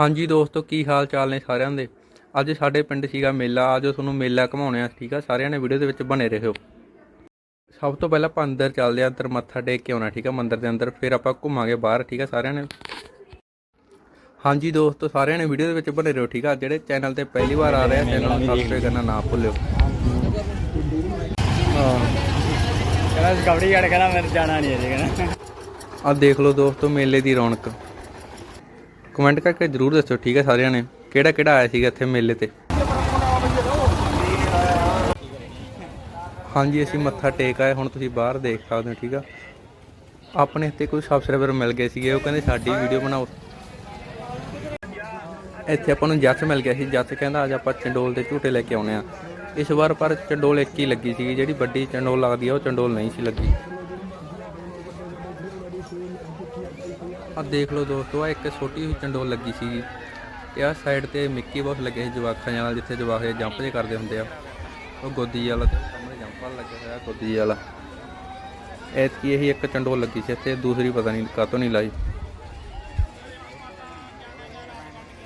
ਹਾਂਜੀ ਦੋਸਤੋ ਕੀ ਹਾਲ ਚਾਲ ਨੇ ਸਾਰਿਆਂ ਦੇ? ਅੱਜ ਸਾਡੇ ਪਿੰਡ ਸੀਗਾ ਮੇਲਾ ਅੱਜ ਤੁਹਾਨੂੰ ਮੇਲਾ ਘਮਾਉਣੇ ਆ ਠੀਕ ਆ? ਸਾਰਿਆਂ ਨੇ ਵੀਡੀਓ ਦੇ ਵਿੱਚ ਬਣੇ ਰਹੋ। ਸਭ ਤੋਂ ਪਹਿਲਾਂ ਆਪਾਂ ਅੰਦਰ ਚੱਲਦੇ ਆ ਅੰਦਰ ਮੱਥਾ ਟੇਕ ਕੇ ਆਉਣਾ ਠੀਕ ਆ? ਮੰਦਿਰ ਦੇ ਅੰਦਰ ਫਿਰ ਆਪਾਂ ਘੁੰਮਾਂਗੇ ਬਾਹਰ ਠੀਕ ਆ ਸਾਰਿਆਂ ਨੇ? ਹਾਂਜੀ ਦੋਸਤੋ ਸਾਰਿਆਂ ਨੇ ਵੀਡੀਓ ਦੇ ਵਿੱਚ ਬਣੇ ਰਹੋ ਠੀਕ ਆ? ਜਿਹੜੇ ਚੈਨਲ ਤੇ ਪਹਿਲੀ ਵਾਰ ਆ ਰਹੇ ਆ ਚੈਨਲ ਨੂੰ ਸਬਸਕ੍ਰਾਈਬ ਕਰਨਾ ਨਾ ਭੁੱਲਿਓ। ਕਹਿੰਦਾ ਕਬੜੀ ਗੜ ਕਹਿੰਦਾ ਮੈਂ ਜਾਣਾ ਨਹੀਂ ਅਜੇ ਕਹਿੰਦਾ। ਆ ਦੇਖ ਲਓ ਦੋਸਤੋ ਮੇਲੇ ਦੀ ਰੌਣਕ। ਕਮੈਂਟ ਕਰਕੇ ਜਰੂਰ ਦੱਸੋ, ਠੀਕ ਹੈ ਸਾਰਿਆਂ ਨੇ? ਕਿਹੜਾ ਕਿਹੜਾ ਆਇਆ ਸੀਗਾ ਇੱਥੇ ਮੇਲੇ ਤੇ? ਹਾਂਜੀ, ਅਸੀਂ ਮੱਥਾ ਟੇਕ ਆਏ, ਹੁਣ ਤੁਸੀਂ ਬਾਹਰ ਦੇਖ ਸਕਦੇ ਹੋ, ਠੀਕ ਆ? ਆਪਣੇ ਇੱਥੇ ਕੋਈ ਸਬਸਕ੍ਰਾਈਬਰ ਮਿਲ ਗਏ ਸੀਗੇ, ਉਹ ਕਹਿੰਦੇ ਸਾਡੀ ਵੀਡੀਓ ਬਣਾਓ। ਇੱਥੇ ਆਪਾਂ ਨੂੰ ਜੱਸ ਮਿਲ ਗਿਆ ਸੀ, ਜੱਸ ਕਹਿੰਦਾ ਅੱਜ ਆਪਾਂ ਚੰਡੋਲ ਦੇ ਝੂਟੇ ਲੈ ਕੇ ਆਉਣੇ ਆ। ਇਸ ਵਾਰ ਪਰ ਚੰਡੋਲ ਇੱਕ ਹੀ ਲੱਗੀ ਸੀਗੀ, ਜਿਹੜੀ ਵੱਡੀ ਚੰਡੋਲ ਲੱਗਦੀ ਆ, ਉਹ ਚੰਡੋਲ ਨਹੀਂ ਸੀ ਲੱਗੀ। ਆ ਦੇਖ ਲਓ ਦੋਸਤੋ, ਆ ਇੱਕ ਛੋਟੀ ਜਿਹੀ ਚੰਡੋਲ ਲੱਗੀ ਸੀਗੀ ਤੇ ਆ ਸਾਈਡ ਤੇ ਮਿੱਕੀ ਬਾਸ ਲੱਗੇ ਸੀ ਜਵਾਕਾਂ ਨਾਲ ਜਿੱਥੇ ਜਵਾਕ ਜੰਪ ਜੇ ਕਰਦੇ ਹੁੰਦੇ ਆ। ਉਹ ਗੋਦੀ ਵਾਲਾ ਤੇ ਸਾਹਮਣੇ ਜੰਪ ਵਾਲਾ ਲੱਗਿਆ ਹੋਇਆ, ਗੋਦੀ ਵਾਲਾ। ਐਤਕੀ ਇਹੀ ਇੱਕ ਚੰਡੋਲ ਲੱਗੀ ਸੀ ਇੱਥੇ, ਦੂਸਰੀ ਪਤਾ ਨਹੀਂ ਕਾਤੋਂ ਨਹੀਂ ਲਾਈ।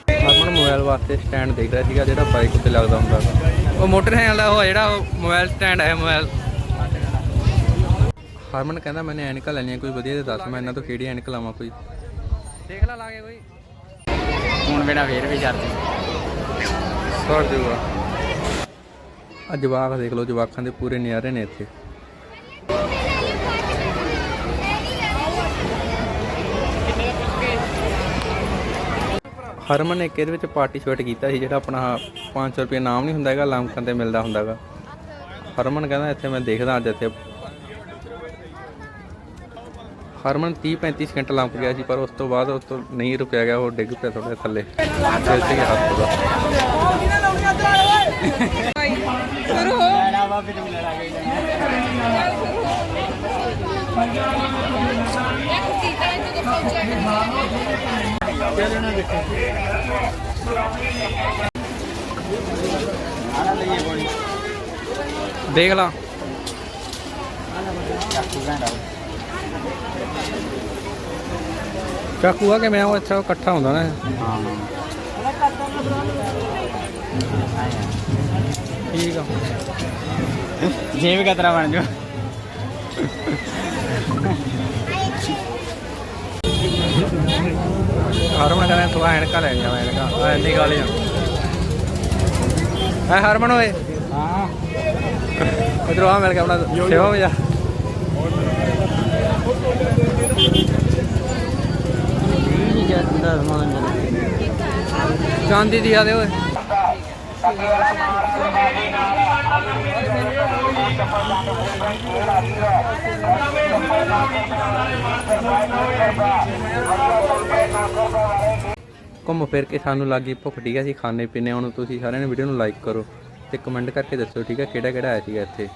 ਹਰਮਨ ਮੋਬਾਈਲ ਵਾਸਤੇ ਸਟੈਂਡ ਦੇਖ ਰਿਹਾ ਸੀਗਾ, ਜਿਹੜਾ ਬਾਈਕ ਉੱਤੇ ਲੱਗਦਾ ਹੁੰਦਾ। ਵਾ। ਉਹ ਮੋਟਰਸਾਈਕਲ ਦਾ ਉਹ ਜਿਹੜਾ ਮੋਬਾਈਲ ਸਟੈਂਡ ਹੈ ਮੋਬਾਈਲ। ਹਰਮਨ ਕਹਿੰਦਾ ਮੈਨੇ ਐਨਕਾਂ ਲੈਣੀਆਂ ਕੋਈ ਵਧੀਆ ਤੇ ਦੱਸ ਮੈਂ ਇਹਨਾਂ ਤੋਂ ਕਿਹੜੀ ਐਨਕ ਲਾਵਾਂ ਕੋਈ? ਦੇਖ ਲੈ ਲਾ ਕੇ ਕੋਈ। ਹੁਣ ਬਿਨਾ ਫੇਰ ਵੀ ਕਰਦੇ ਸੌ ਜੂਗਾ। ਆ ਜਵਾਕ ਦੇਖ ਲਓ ਜਵਾਕਾਂ ਦੇ ਪੂਰੇ ਨਿਆਰੇ ਨੇ ਇੱਥੇ। ਹਰਮਨ ਨੇ ਕਿਹਦੇ ਵਿੱਚ ਪਾਰਟਿਸਿਪੇਟ ਕੀਤਾ ਸੀ ਜਿਹੜਾ ਆਪਣਾ 500 ਰੁਪਏ ਨਾਮ ਨਹੀਂ ਹੁੰਦਾ ਹੈਗਾ ਲਾਮਕਨ ਤੇ ਮਿਲਦਾ ਹੁੰਦਾਗਾ। ਹਰਮਨ ਕਹਿੰਦਾ ਇੱਥੇ ਮੈਂ ਦੇਖਦਾ ਅੱਜ ਇੱਥੇ ਹਰਮਨ 30 35 ਸਕਿੰਟ ਲੰਪ ਗਿਆ ਸੀ, ਪਰ ਉਸ ਤੋਂ ਬਾਅਦ ਉਸ ਤੋਂ ਨਹੀਂ ਰੁਕਿਆ ਗਿਆ, ਉਹ ਡਿੱਗ ਪਿਆ ਥੋੜੇ ਥੱਲੇ। ਫਿਰ ਸੀ ਹੱਥ ਉਹਦਾ ਲੈਣਾ ਵਾ ਫਿਰ ਲੈਣਾ ਆਣਾ ਲਈਏ ਬੋਲੀ ਦੇਖ ਲਾ। ਚਾਕੂ ਆ ਕਿ ਮੈਂ ਉਹ ਇੱਥੇ ਇਕੱਠਾ ਹੁੰਦਾ ਨਾ ਹਾਂ। ਠੀਕ ਆ। ਜੇਬ ਕਤਰਾ ਬਣ ਜਾ ਹਰਮਨ ਕਹਿੰਦਾ ਤੂੰ ਐਨਕਾਂ ਲੈ ਜਾ ਐਨਕਾਂ। ਐਨੀ ਗਾਲੀਆਂ ਐ ਹਰਮਨ ਓਏ। ਹਾਂ। ਇਧਰੋਂ ਆ ਮਿਲ ਗਿਆ ਆਪਣਾ ਸੇਵਾ ਹੋ ਜਾ ਚਾਂਦੀ ਦੀ ਆ ਦੇ ਓਏ। ਘੁੰਮ ਫਿਰ ਕੇ ਸਾਨੂੰ ਲੱਗੀ ਭੁੱਖ, ਠੀਕ ਹੈ ਅਸੀਂ ਖਾਣੇ ਪੀਣੇ ਹੁਣ ਤੁਸੀਂ ਸਾਰਿਆਂ ਨੇ ਵੀਡੀਓ ਨੂੰ ਲਾਈਕ ਕਰੋ ਤੇ ਕਮੈਂਟ ਕਰਕੇ ਦੱਸੋ, ਠੀਕ ਹੈ ਕਿਹੜਾ ਕਿਹੜਾ ਆਇਆ ਸੀਗਾ ਇੱਥੇ?